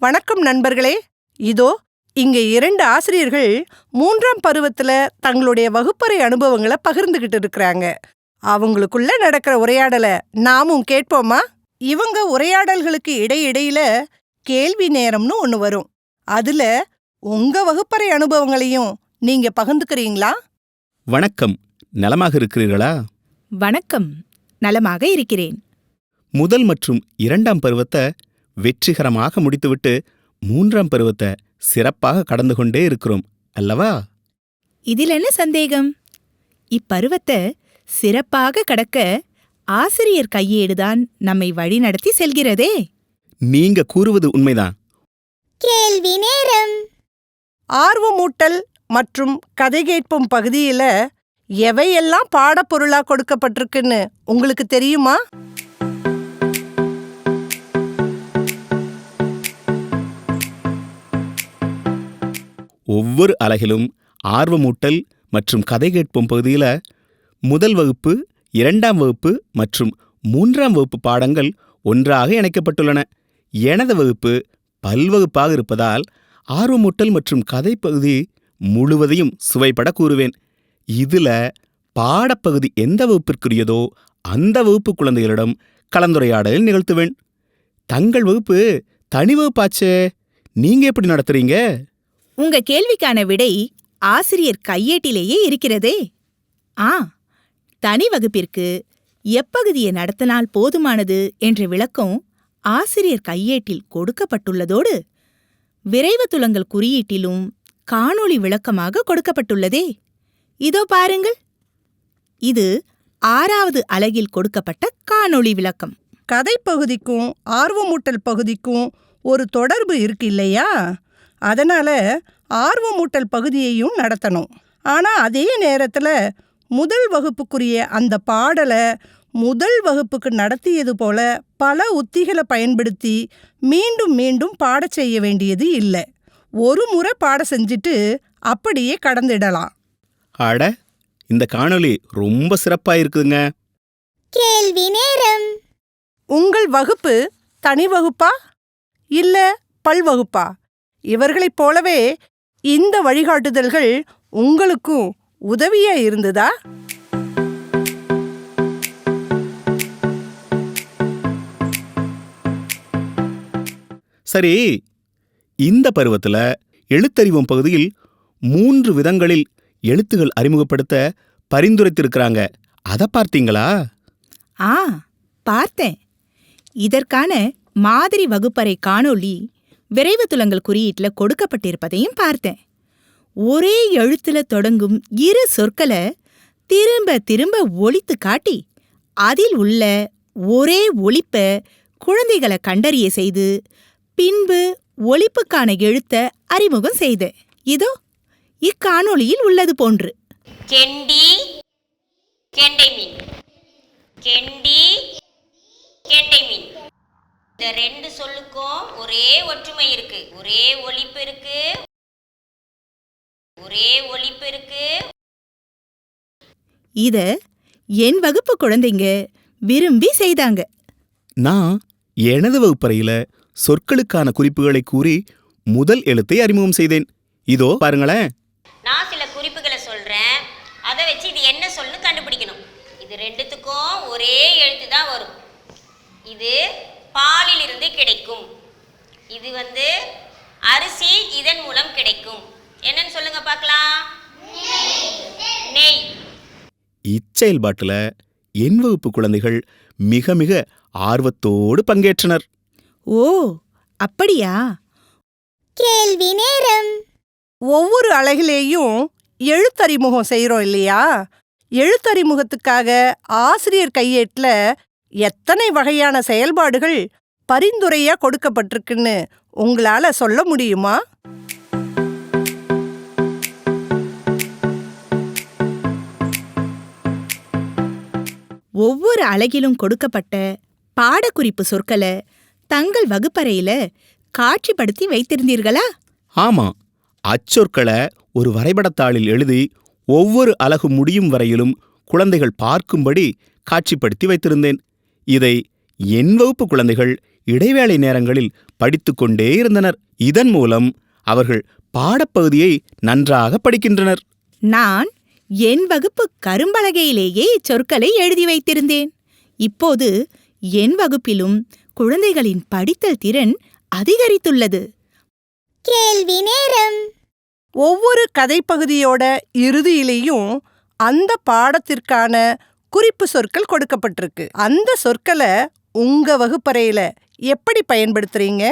வணக்கம் நண்பர்களே. இதோ இங்க இரண்டு ஆசிரியர்கள் மூன்றாம் பருவத்துல தங்களுடைய வகுப்பறை அனுபவங்களை பகிர்ந்துகிட்டு இருக்கிறாங்க. அவங்களுக்குள்ள நடக்கிற உரையாடலை நாமும் கேட்போமா? இவங்க உரையாடல்களுக்கு இடையிடையில கேள்வி நேரம்னு ஒன்னு வரும். அதுல உங்க வகுப்பறை அனுபவங்களையும் நீங்க பகிர்ந்துக்கிறீங்களா? வணக்கம். நலமாக இருக்கிறீர்களா? வணக்கம். நலமாக இருக்கிறேன். முதல் மற்றும் இரண்டாம் பருவத்தை வெற்றிகரமாக முடித்துவிட்டு மூன்றாம் பருவத்தை சிறப்பாக கடந்து கொண்டே இருக்கிறோம் அல்லவா? இதில் என்ன சந்தேகம்? இப்பருவத்தை சிறப்பாக கடக்க ஆசிரியர் கையேடுதான் நம்மை வழிநடத்தி செல்கிறதே. நீங்க கூறுவது உண்மைதான். கேள்வி நேரம். ஆர்வமூட்டல் மற்றும் கதை கேட்பும் பகுதியில எவையெல்லாம் பாடப்பொருளா கொடுக்கப்பட்டிருக்குன்னு உங்களுக்கு தெரியுமா? ஒவ்வொரு அலகிலும் ஆர்வமூட்டல் மற்றும் கதை கேட்போம் பகுதியில முதல் வகுப்பு இரண்டாம் வகுப்பு மற்றும் மூன்றாம் வகுப்பு பாடங்கள் ஒன்றாக இணைக்கப்பட்டுள்ளன. எனது வகுப்பு பல்வகுப்பாக இருப்பதால் ஆர்வமூட்டல் மற்றும் கதை பகுதி முழுவதையும் சுவைப்பட கூறுவேன். இதுல பாடப்பகுதி எந்த வகுப்பிற்குரியதோ அந்த வகுப்பு குழந்தைகளிடம் கலந்துரையாடலில் நிகழ்த்துவேன். தங்கள் வகுப்பு தனி வகுப்பாச்சே. நீங்க எப்படி நடத்துறீங்க? உங்க கேள்விக்கான விடை ஆசிரியர் கையேட்டிலேயே இருக்கிறதே. ஆ தனி வகுப்பிற்கு எப்பகுதியை நடத்தினால் போதுமானது என்ற விளக்கம் ஆசிரியர் கையேட்டில் கொடுக்கப்பட்டுள்ளதோடு விரைவு துலங்கல் குறியீட்டிலும் காணொளி விளக்கமாக கொடுக்கப்பட்டுள்ளதே. இதோ பாருங்கள். இது ஆறாவது அலகில் கொடுக்கப்பட்ட காணொளி விளக்கம். கதைப்பகுதிக்கும் ஆர்வமூட்டல் பகுதிக்கும் ஒரு தொடர்பு இருக்கு இல்லையா? அதனால ஆர்வமூட்டல் பகுதியையும் நடத்தணும். ஆனா அதே நேரத்துல முதல் வகுப்புக்குரிய அந்த பாடலை முதல் வகுப்புக்கு நடத்தியது போல பல உத்திகளை பயன்படுத்தி மீண்டும் மீண்டும் பாடச் செய்ய வேண்டியது இல்லை. ஒரு முறை பாட செஞ்சுட்டு அப்படியே கடந்துடலாம். அட இந்த காணொளி ரொம்ப சிறப்பா இருக்குதுங்க கேள்வி நேரம். உங்கள் வகுப்பு தனி வகுப்பா? இல்ல பல்வகுப்பா இவர்களைப் போலவே இந்த வழிகாட்டுதல்கள் உங்களுக்கும் உதவியா இருந்ததா? சரி இந்த பருவத்துல எழுத்தறிவோம் பகுதியில் மூன்று விதங்களில் எழுத்துகள் அறிமுகப்படுத்த பரிந்துரைத்திருக்கிறாங்க. அத பார்த்தீங்களா? ஆ பார்த்தேன். இதற்கான மாதிரி வகுப்பறை காணொளி விரைவு துலங்கல் குறியீட்டுல கொடுக்கப்பட்டிருப்பதையும் பார்த்தேன். ஒரே எழுத்துல தொடங்கும் இரு சொற்களை திரும்ப திரும்ப ஒலித்து காட்டி அதில் உள்ள ஒரே ஒலிப்ப குழந்தைகளை கண்டறிய செய்து பின்பு ஒழிப்புக்கான எழுத்த அறிமுகம் செய்தேன். இதோ இக்காணொளியில் உள்ளது போன்று. கெண்டி கெண்டை மீன். கெண்டி கெண்டை மீன். இந்த ரெண்டு சொல்லுக்கும் ஒரே ஒற்றுமை இருக்கு. ஒரே ஒலிப்பு இருக்கு. ஒரே ஒலிப்பு இருக்கு. இத என் வகுப்பு குழந்தைங்க விரும்பி செய்தாங்க. நான் எனது வகுப்பறையில சொற்களுக்கான குறிப்புகளை கூறி முதல் எழுத்தை அறிமுகம் செய்தேன். இதோ பாருங்களேன். நான் சில குறிப்புகளை சொல்றேன். அதை வச்சு இது என்ன சொல்லுன்னு கண்டுபிடிக்கணும். இது ரெண்டுத்துக்கும் ஒரே எழுத்து தான் வரும். இது பாலில் இருந்து கிடைக்கும். இது வந்து அரிசி இதன் மூலம் கிடைக்கும். என்னன்னு சொல்லுங்க பார்க்கலாம். நெய். இச்செயல்பாட்டுல என் வகுப்பு குழந்தைகள் மிக மிக ஆர்வத்தோடு பங்கேற்றனர். ஓ அப்படியா? கேள்வி நேரம். ஒவ்வொரு அழகிலேயும் எழுத்தறிமுகம் செய்கிறோம் இல்லையா? எழுத்தறிமுகத்துக்காக ஆசிரியர் கையேட்டில் எத்தனை வகையான செயல்பாடுகள் பரிந்துரையா கொடுக்கப்பட்டிருக்குன்னு உங்களால சொல்ல முடியுமா? ஒவ்வொரு அலகிலும் கொடுக்கப்பட்ட பாடக்குறிப்பு சொற்களை தங்கள் வகுப்பறையில காட்சிப்படுத்தி வைத்திருந்தீர்களா? ஆமா. அச்சொற்களை ஒரு வரைபடத்தாளில் எழுதி ஒவ்வொரு அலகு முடியும் வரையிலும் குழந்தைகள் பார்க்கும்படி காட்சிப்படுத்தி வைத்திருந்தேன். இதை என் வகுப்பு குழந்தைகள் இடைவேளை நேரங்களில் படித்துக்கொண்டே இருந்தனர். இதன் மூலம் அவர்கள் பாடப்பகுதியை நன்றாக படிக்கின்றனர். நான் என் வகுப்பு கரும்பலகையிலேயே இச்சொற்களை எழுதி வைத்திருந்தேன். இப்போது என் வகுப்பிலும் குழந்தைகளின் படித்தல் திறன் அதிகரித்துள்ளது. கேள்வி நேரம். ஒவ்வொரு கதைப்பகுதியோட இறுதியிலேயும் அந்த பாடத்திற்கான குறிப்பு சொற்கள் கொடுக்கப்பட்டிருக்கு. அந்த சொற்களை உங்க வகுப்பறையில எப்படி பயன்படுத்துறீங்க?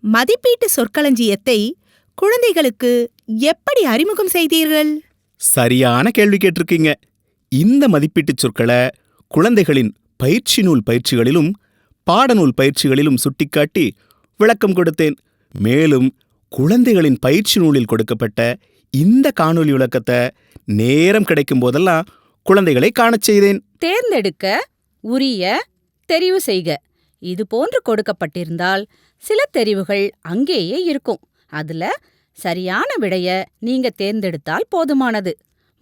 மதிப்பீட்டு சொற்களஞ்சியத்தை குழந்தைகளுக்கு எப்படி அறிமுகம் செய்தீர்கள்? சரியான கேள்வி கேட்டிருக்கீங்க. இந்த மதிப்பீட்டுச் சொற்களை குழந்தைகளின் பயிற்சி நூல் பயிற்சிகளிலும் பாடநூல் பயிற்சிகளிலும் சுட்டிக்காட்டி விளக்கம் கொடுத்தேன். மேலும் குழந்தைகளின் பயிற்சி நூலில் கொடுக்கப்பட்ட இந்த காணொளி விளக்கத்தை நேரம் கிடைக்கும் போதெல்லாம் குழந்தைகளை காணச் செய்தேன். தேர்ந்தெடுக்க உரிய தெரிவு செய்க. இது போன்று கொடுக்கப்பட்டிருந்தால் சில தெரிவுகள் அங்கேயே இருக்கும். அதுல சரியான விடைய நீங்க தேர்ந்தெடுத்தால் போதுமானது.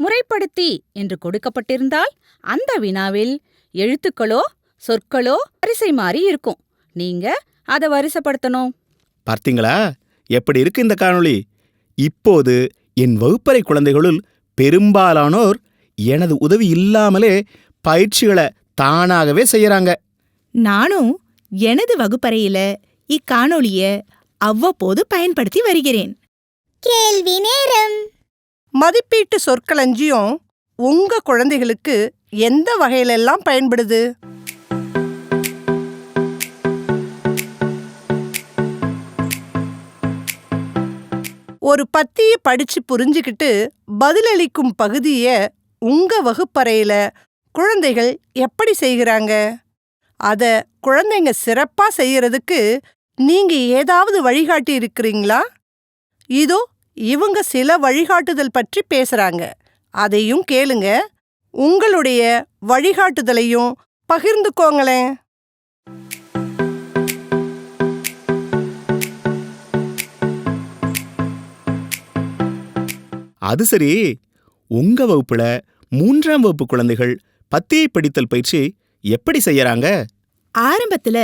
முறைப்படுத்தி என்று கொடுக்கப்பட்டிருந்தால் அந்த வினாவில் எழுத்துக்களோ சொற்களோ வரிசை மாறி இருக்கும். நீங்க அதை வரிசைப்படுத்தணும். பார்த்தீங்களா? எப்படி இருக்கு இந்த காணொளி? இப்போது என் வகுப்பறை குழந்தைகளுள் பெரும்பாலானோர் எனது உதவி இல்லாமலே பயிற்சிகளை தானாகவே செய்யறாங்க. நானும் எனது வகுப்பறையில இக்காணொளிய அவ்வப்போது பயன்படுத்தி வருகிறேன். கேள்வி நேரம். மதிப்பீட்டு சொற்களஞ்சியம் உங்க குழந்தைகளுக்கு எந்த வகையிலெல்லாம் பயன்படுது? ஒரு பத்திய படிச்சு புரிஞ்சுக்கிட்டு பதிலளிக்கும் பகுதிய உங்க வகுப்பறையில குழந்தைகள் எப்படி செய்கிறாங்க? அத குழந்தைங்க சிறப்பா செய்யறதுக்கு நீங்க ஏதாவது வழிகாட்டி இருக்கிறீங்களா? இதோ இவங்க சில வழிகாட்டுதல் பற்றி பேசுறாங்க. அதையும் கேளுங்க. உங்களுடைய வழிகாட்டுதலையும் பகிர்ந்துக்கோங்களேன். அது சரி. உங்க வகுப்புல மூன்றாம் வகுப்பு குழந்தைகள் பத்தியை படித்தல் பயிற்சி எப்படி செய்யறாங்க? ஆரம்பத்துல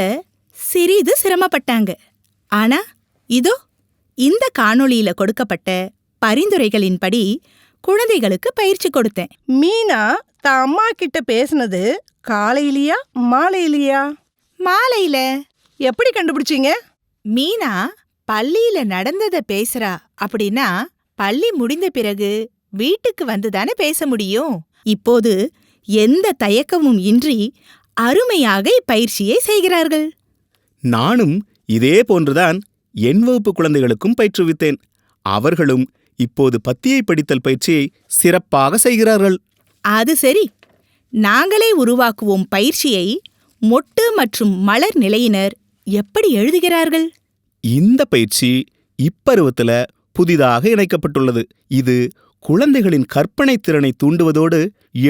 சிறிது சிரமப்பட்டாங்க. ஆனா இதோ இந்த காணொளியில கொடுக்கப்பட்ட பரிந்துரைகளின்படி குழந்தைகளுக்கு பயிற்சி கொடுத்தேன். மீனா தான் அம்மா கிட்ட பேசுனது காலையிலயா மாலையிலயா? மாலையில. எப்படி கண்டுபிடிச்சீங்க? மீனா பள்ளியில நடந்தத பேசுறா அப்படின்னா பள்ளி முடிந்த பிறகு வீட்டுக்கு வந்துதானே பேச முடியும்? இப்போது எந்த தயக்கமும் இன்றி அருமையாக இப்பயிற்சியை செய்கிறார்கள். நானும் இதே போன்றுதான் என் வகுப்பு குழந்தைகளுக்கும் பயிற்றுவித்தேன். அவர்களும் இப்போது பத்தியை படித்தல் பயிற்சியை சிறப்பாக செய்கிறார்கள். அது சரி. நாங்களே உருவாக்குவோம் பயிற்சியை மொட்டு மற்றும் மலர் நிலையினர் எப்படி எழுதுகிறார்கள்? இந்த பயிற்சி இப்பருவத்துல புதிதாக இணைக்கப்பட்டுள்ளது. இது குழந்தைகளின் கற்பனை திறனை தூண்டுவதோடு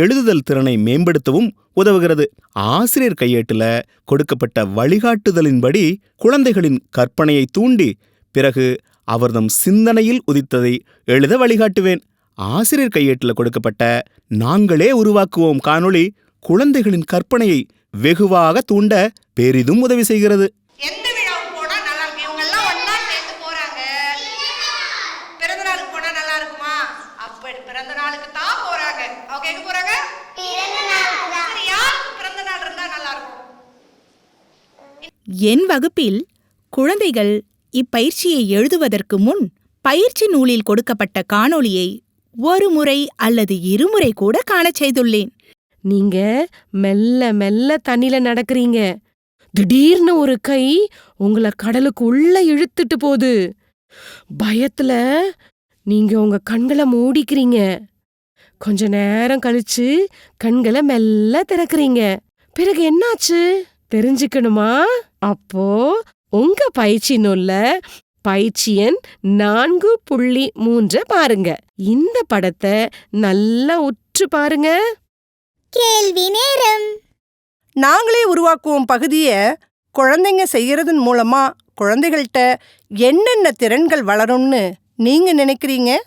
எழுதுதல் திறனை மேம்படுத்தவும் உதவுகிறது. ஆசிரியர் கையேட்டுல கொடுக்கப்பட்ட வழிகாட்டுதலின்படி குழந்தைகளின் கற்பனையை தூண்டி பிறகு அவர்தம் சிந்தனையில் உதித்ததை எழுத வழிகாட்டுவேன். ஆசிரியர் கையேட்டுல கொடுக்கப்பட்ட நாங்களே உருவாக்குவோம் காணொளி குழந்தைகளின் கற்பனையை வெகுவாக தூண்ட பெரிதும் உதவி செய்கிறது எந்த விழாவுக்கு போனா நல்லா இருக்கும் இவங்க எல்லாம் ஒண்ணா சேர்ந்து போறாங்க பிறந்த நாளுக்கு போனா நல்லா இருக்குமா அப்படி பிறந்த நாளுக்கு தான் எங்க போறாங்க? சரி, யாருக்கு பிறந்த நாள் இருந்தா நல்லா இருக்கும் என் வகுப்பில் குழந்தைகள் இப்பயிற்சியை எழுதுவதற்கு முன் பயிற்சி நூலில் கொடுக்கப்பட்ட காணொளியை ஒரு முறை அல்லது இருமுறை கூட காணச் செய்துள்ளேன். நீங்க மெல்ல மெல்ல தண்ணில நடக்கறீங்க. திடீர்னு ஒரு கை உங்கள கடலுக்கு உள்ள இழுத்துட்டு போகுது. பயத்துல நீங்க உங்க கண்களை மூடிக்கிறீங்க. கொஞ்ச நேரம் கழிச்சு கண்களை மெல்ல திறக்கறீங்க. பிறகு என்னாச்சு? தெரிஞ்சுக்கணுமா? அப்போ உங்க பயிற்சி நூல்ல பயிற்சி எண் நான்கு புள்ளி மூன்ற பாருங்க. இந்த படத்தை நல்லா உற்று பாருங்க. கேள்வி நேரம். நாங்களே உருவாக்குவோம் பகுதியை குழந்தைங்க செய்யறதன் மூலமா குழந்தைகள்கிட்ட என்னென்ன திறன்கள் வளரும்னு நீங்க நினைக்கிறீங்க?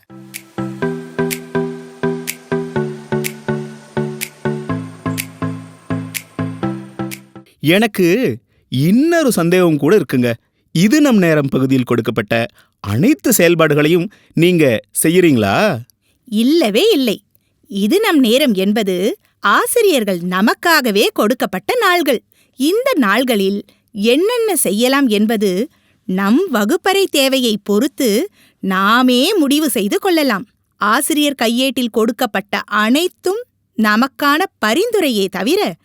எனக்கு இன்னொரு சந்தேகம் கூட இருக்குங்க. இது நம் நேரம் பகுதியில் கொடுக்கப்பட்ட அனைத்து செயல்பாடுகளையும் நீங்க செய்யறீங்களா? இல்லவே இல்லை. இது நம் நேரம் என்பது ஆசிரியர்கள் நமக்காகவே கொடுக்கப்பட்ட நாள்கள். இந்த நாள்களில் என்னென்ன செய்யலாம் என்பது நம் வகுப்பறை தேவையை பொறுத்து நாமே முடிவு செய்து கொள்ளலாம். ஆசிரியர் கையேட்டில் கொடுக்கப்பட்ட அனைத்தும் நமக்கான பரிந்துரையே தவிர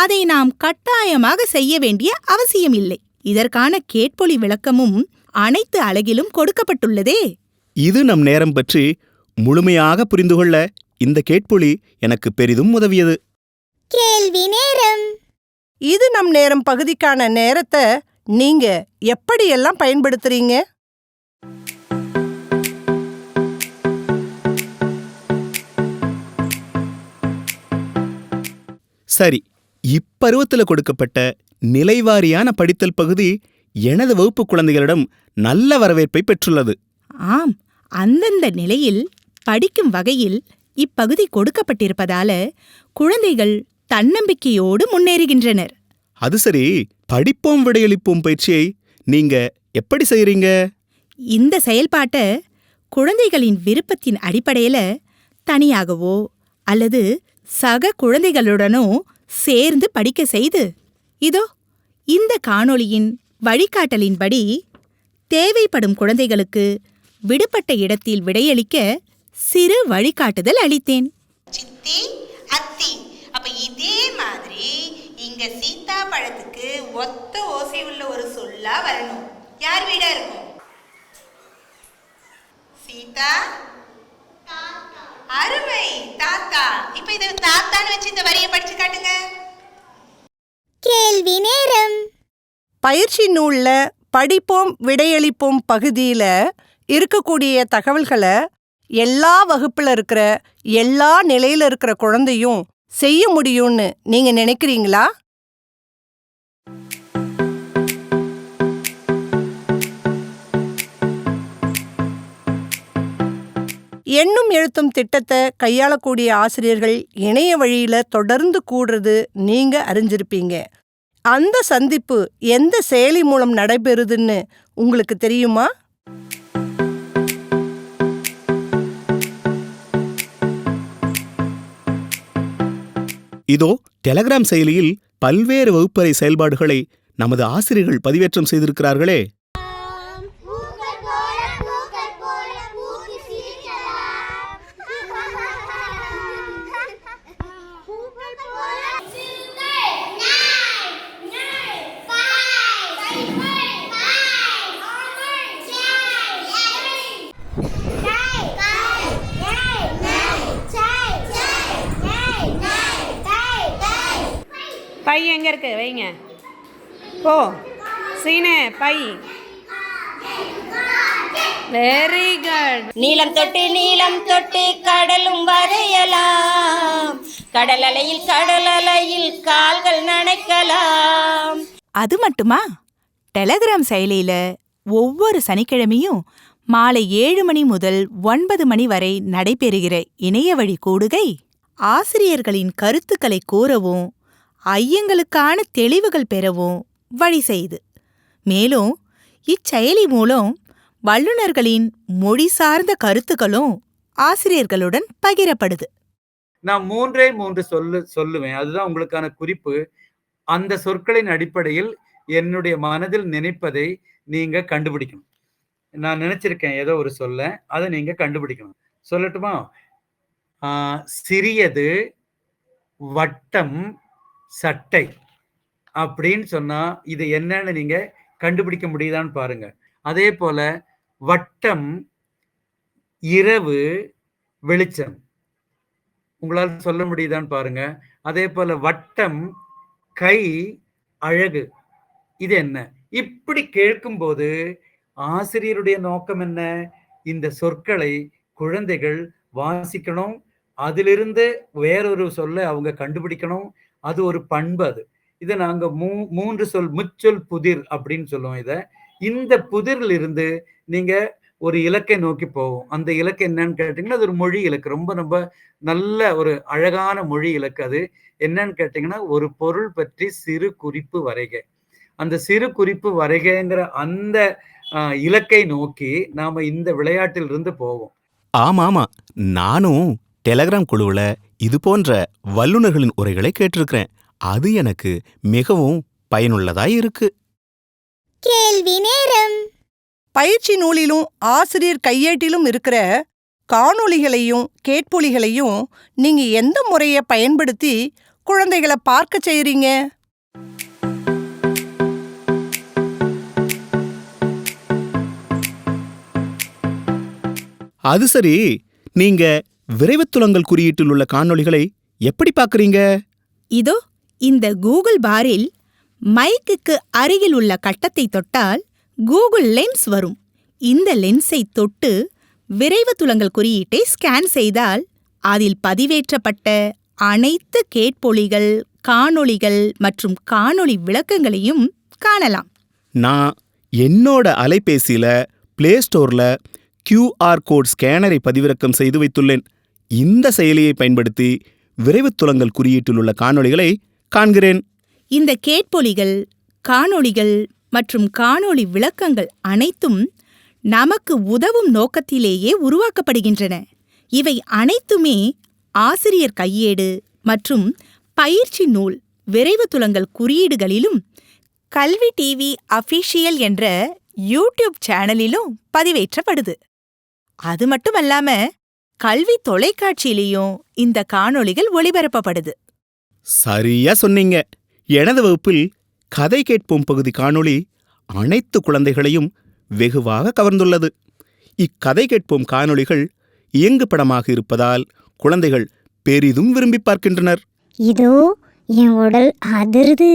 அதை நாம் கட்டாயமாக செய்ய வேண்டிய அவசியமில்லை. இதற்கான கேட்பொலி விளக்கமும் அனைத்து அலகிலும் கொடுக்கப்பட்டுள்ளதே. இது நம் நேரம் பற்றி முழுமையாக புரிந்து கொள்ள இந்த கேட்பொலி எனக்கு பெரிதும் உதவியது. கேள்வி நேரம். இது நம் நேரம் பகுதிக்கான நேரத்தை நீங்க எப்படியெல்லாம் பயன்படுத்துறீங்க? சரி இப்பருவத்தில் கொடுக்கப்பட்ட நிலைவாரியான படித்தல் பகுதி எனது வகுப்பு குழந்தைகளிடம் நல்ல வரவேற்பை பெற்றுள்ளது. ஆம் அந்தந்த நிலையில் படிக்கும் வகையில் இப்பகுதி கொடுக்கப்பட்டிருப்பதால குழந்தைகள் தன்னம்பிக்கையோடு முன்னேறுகின்றனர். அது சரி படிப்போம் விடையளிப்போம் பயிற்சியை நீங்க எப்படி செய்றீங்க? இந்த செயல்பாட்ட குழந்தைகளின் விருப்பத்தின் அடிப்படையில தனியாகவோ அல்லது சக குழந்தைகளுடனோ சேர்ந்து படிக்க செய்து இதோ இந்த காணொளியின் வழிகாட்டலின்படி தேவைப்படும் குழந்தைகளுக்கு விடுபட்ட இடத்தில் விடையளிக்க சிறு வழிகாட்டுதல் அளித்தேன். சித்தி அத்தி அப்ப இதே மாதிரி இங்க சீதா பழத்துக்கு ஒத்த ஓசை உள்ள ஒரு சொல்லா வரணும். யார் வீடா இருக்கும்? சீதா? அருமை தாத்தா. இப்ப இத தாத்தான்னு வச்சு இந்த வரியை படிச்சு காட்டுங்க. கேள்வி நேரம். பயிற்சி நூல்ல படிப்போம் விடையளிப்போம் பகுதியில இருக்கக்கூடிய தகவல்களை எல்லா வகுப்புல இருக்கிற எல்லா நிலையில இருக்கிற குழந்தையும் செய்ய முடியும்னு நீங்க நினைக்கிறீங்களா? எண்ணும் எழுத்தும் திட்டத்தை கையாளக்கூடிய ஆசிரியர்கள் இணைய வழியில் தொடர்ந்து கூடுறது நீங்கள் அறிஞ்சிருப்பீங்க. அந்த சந்திப்பு எந்த செயலி மூலம் நடைபெறுதுன்னு உங்களுக்கு தெரியுமா? இதோ டெலகிராம் செயலியில் பல்வேறு வகுப்பறை செயல்பாடுகளை நமது ஆசிரியர்கள் பதிவேற்றம் செய்திருக்கிறார்களே. பை எங்கே இருக்கு? வைங்க. போ. சீனு பை. வெரி குட் நீளம் தொட்டு நீளம் தொட்டு கடலும் வரையலாம். கடல் அலையில் கடல் அலையில் கால்கள் நனைக்கலாம். அது மட்டுமா? டெலகிராம் செயலியில ஒவ்வொரு சனிக்கிழமையும் மாலை ஏழு மணி முதல் ஒன்பது மணி வரை நடைபெறுகிற இணைய வழி கூடுகை. ஆசிரியர்களின் கருத்துக்களை கூறவும் ஐயங்களுக்கான தெளிவுகள் பெறவும் வழி செய்து. மேலும் இச்செயலி மூலம் வல்லுநர்களின் மொழி சார்ந்த கருத்துக்களும் ஆசிரியர்களுடன் பகிரப்படுது. நான் மூன்றே மூன்று சொல்லு சொல்லுவேன். அதுதான் உங்களுக்கான குறிப்பு. அந்த சொற்களின் அடிப்படையில் என்னுடைய மனதில் நினைப்பதை நீங்க கண்டுபிடிக்கணும். நான் நினைச்சிருக்கேன் ஏதோ ஒரு சொல்ல. அதை நீங்க கண்டுபிடிக்கணும். சொல்லட்டுமா? சிறியது வட்டம் சட்டை அப்படின்னு சொன்னா இது என்னன்னு நீங்க கண்டுபிடிக்க முடியுதான்னு பாருங்க. அதே போல வட்டம் இரவு வெளிச்சம். உங்களால் சொல்ல முடியுதான்னு பாருங்க. அதே போல வட்டம் கை அழகு. இது என்ன? இப்படி கேட்கும்போது ஆசிரியருடைய நோக்கம் என்ன? இந்த சொற்களை குழந்தைகள் வாசிக்கணும். அதிலிருந்து வேறொரு சொல்ல அவங்க கண்டுபிடிக்கணும். அது ஒரு பண்பு அது. இதை நாங்க மூ மூன்று சொல் முச்சொல் புதிர் அப்படின்னு சொல்லுவோம் இதை. இந்த புதிரில் இருந்து நீங்க ஒரு இலக்கை நோக்கி போவோம். அந்த இலக்கு என்னன்னு கேட்டிங்கன்னா அது ஒரு மொழி இலக்கு. ரொம்ப ரொம்ப நல்ல ஒரு அழகான மொழி இலக்கு அது. என்னன்னு கேட்டிங்கன்னா ஒரு பொருள் பற்றி சிறு குறிப்பு வரைக. அந்த சிறு குறிப்பு வரைகங்கிற அந்த இலக்கை நோக்கி நாம இந்த விளையாட்டில் இருந்து போவோம். ஆமா ஆமா நானும் டெலகிராம் குழுவுல இது போன்ற வல்லுநர்களின் உரைகளை கேட்டிருக்கிறேன். அது எனக்கு மிகவும் பயனுள்ளதாய் இருக்கு. கேள்வி நேரம். பயிற்சி நூலிலும் ஆசிரியர் கையேட்டிலும் இருக்கிற காணொளிகளையும் கேட்பொலிகளையும் நீங்க எந்த முறையை பயன்படுத்தி குழந்தைகளை பார்க்க செய்றீங்க? அது சரி நீங்க விரைவுத்துலங்கள் குறியீட்டில் உள்ள காணொளிகளை எப்படி பார்க்கறீங்க? இதோ இந்த கூகுள் பாரில் மைக்குக்கு அருகில் உள்ள கட்டத்தை தொட்டால் கூகுள் லென்ஸ் வரும். இந்த லென்ஸை தொட்டு விரைவு துலங்கல் குறியீட்டை ஸ்கேன் செய்தால் அதில் பதிவேற்றப்பட்ட அனைத்து கேட்பொலிகள் காணொளிகள் மற்றும் காணொளி விளக்கங்களையும் காணலாம். நான் என்னோட அலைபேசியில பிளே ஸ்டோர்ல கியூஆர் கோட் ஸ்கேனரை பதிவிறக்கம் செய்து வைத்துள்ளேன். இந்த செயலியை பயன்படுத்தி விரைவுத்துலங்கள் குறியீட்டில் உள்ள காணொளிகளை காண்கிறேன். இந்த கேட்பொலிகள் காணொளிகள் மற்றும் காணொளி விளக்கங்கள் அனைத்தும் நமக்கு உதவும் நோக்கத்திலேயே உருவாக்கப்படுகின்றன. இவை அனைத்துமே ஆசிரியர் கையேடு மற்றும் பயிற்சி நூல் விரைவு துலங்கல் குறியீடுகளிலும் கல்வி டிவி அஃபிஷியல் என்ற யூடியூப் சேனலிலும் பதிவேற்றப்படுது. அது மட்டுமல்லாம கல்வி தொலைக்காட்சியிலையும் இந்த காணொளிகள் ஒளிபரப்பப்படுது. சரியா சொன்னீங்க. எனது வகுப்பில் கதை கேட்போம் பகுதி காணொளி அனைத்து குழந்தைகளையும் வெகுவாக கவர்ந்துள்ளது. இக்கதை கேட்போம் காணொளிகள் இயங்கு படமாக இருப்பதால் குழந்தைகள் பெரிதும் விரும்பி பார்க்கின்றனர். இதோ என் உடல் அதிருது.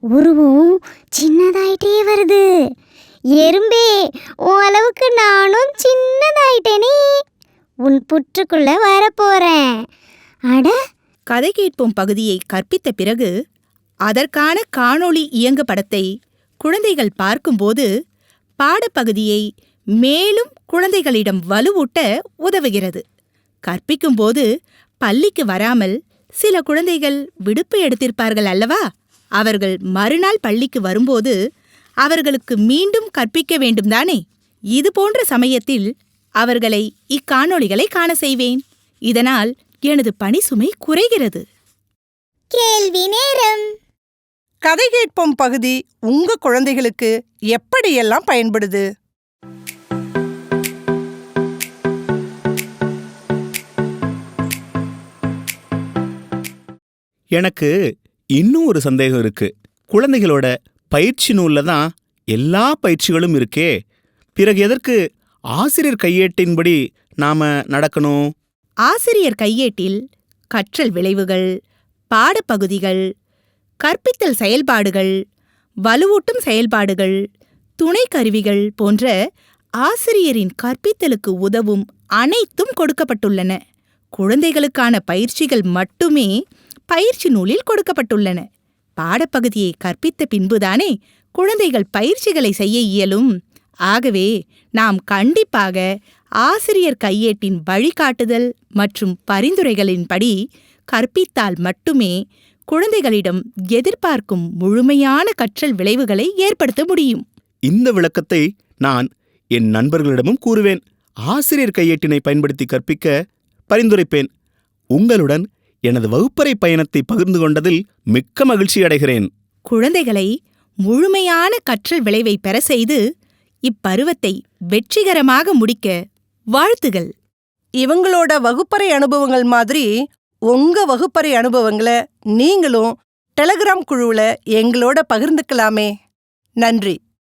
உருவம் சின்னதாயிட்டே வருது. எறும்பே உன் அளவுக்கு நானும் சின்னதாயிட்டேனே. உன் புற்றுக்குள்ள வரப்போறேன். அட. கதை கேட்போம் பகுதியை கற்பித்த பிறகு அதற்கான காணொளி இயங்கு படத்தை குழந்தைகள் பார்க்கும்போது பாடப்பகுதியை மேலும் குழந்தைகளிடம் வலுவூட்ட உதவுகிறது. கற்பிக்கும்போது பள்ளிக்கு வராமல் சில குழந்தைகள் விடுப்பு எடுத்திருப்பார்கள் அல்லவா? அவர்கள் மறுநாள் பள்ளிக்கு வரும்போது அவர்களுக்கு மீண்டும் கற்பிக்க வேண்டும் தானே இது போன்ற சமயத்தில் அவர்களை இக்காணொளிகளை காண செய்வேன். இதனால் எனது பணி சுமை குறைகிறது. கேள்வி நேரம். கதை கேட்போம் பகுதி உங்க குழந்தைகளுக்கு எப்படியெல்லாம் பயன்படுது? எனக்கு இன்னும் ஒரு சந்தேகம் இருக்கு. குழந்தைகளோட பயிற்சி நூல்ல தான் எல்லா பயிற்சிகளும் இருக்கே. பிறகு எதற்கு ஆசிரியர் கையேட்டின்படி நாம நடக்கணும். ஆசிரியர் கையேட்டில் கற்றல் விளைவுகள் பாடப்பகுதிகள் கற்பித்தல் செயல்பாடுகள் வலுவூட்டும் செயல்பாடுகள் துணை கருவிகள் போன்ற ஆசிரியரின் கற்பித்தலுக்கு உதவும் அனைத்தும் கொடுக்கப்பட்டுள்ளன. குழந்தைகளுக்கான பயிற்சிகள் மட்டுமே பயிற்சி நூலில் கொடுக்கப்பட்டுள்ளன. பாடப்பகுதியை கற்பித்த பின்புதானே குழந்தைகள் பயிற்சிகளை செய்ய இயலும். ஆகவே நாம் கண்டிப்பாக ஆசிரியர் கையேட்டின் வழிகாட்டுதல் மற்றும் பரிந்துரைகளின்படி கற்பித்தால் மட்டுமே குழந்தைகளிடம் எதிர்பார்க்கும் முழுமையான கற்றல் விளைவுகளை ஏற்படுத்த முடியும். இந்த விளக்கத்தை நான் என் நண்பர்களிடமும் கூறுவேன். ஆசிரியர் கையேட்டினை பயன்படுத்தி கற்பிக்க பரிந்துரைப்பேன். உங்களுடன் எனது வகுப்பறை பயணத்தை பகிர்ந்து கொண்டதில் மிக்க மகிழ்ச்சி அடைகிறேன். குழந்தைகளை முழுமையான கற்றல் விளைவை பெற செய்து இப்பருவத்தை வெற்றிகரமாக முடிக்க வாழ்த்துகள். இவங்களோட வகுப்பறை அனுபவங்கள் மாதிரி உங்க வகுப்பறை அனுபவங்களை நீங்களும் டெலகிராம் குழுவுல எங்களோட பகிர்ந்துக்கலாமே. நன்றி.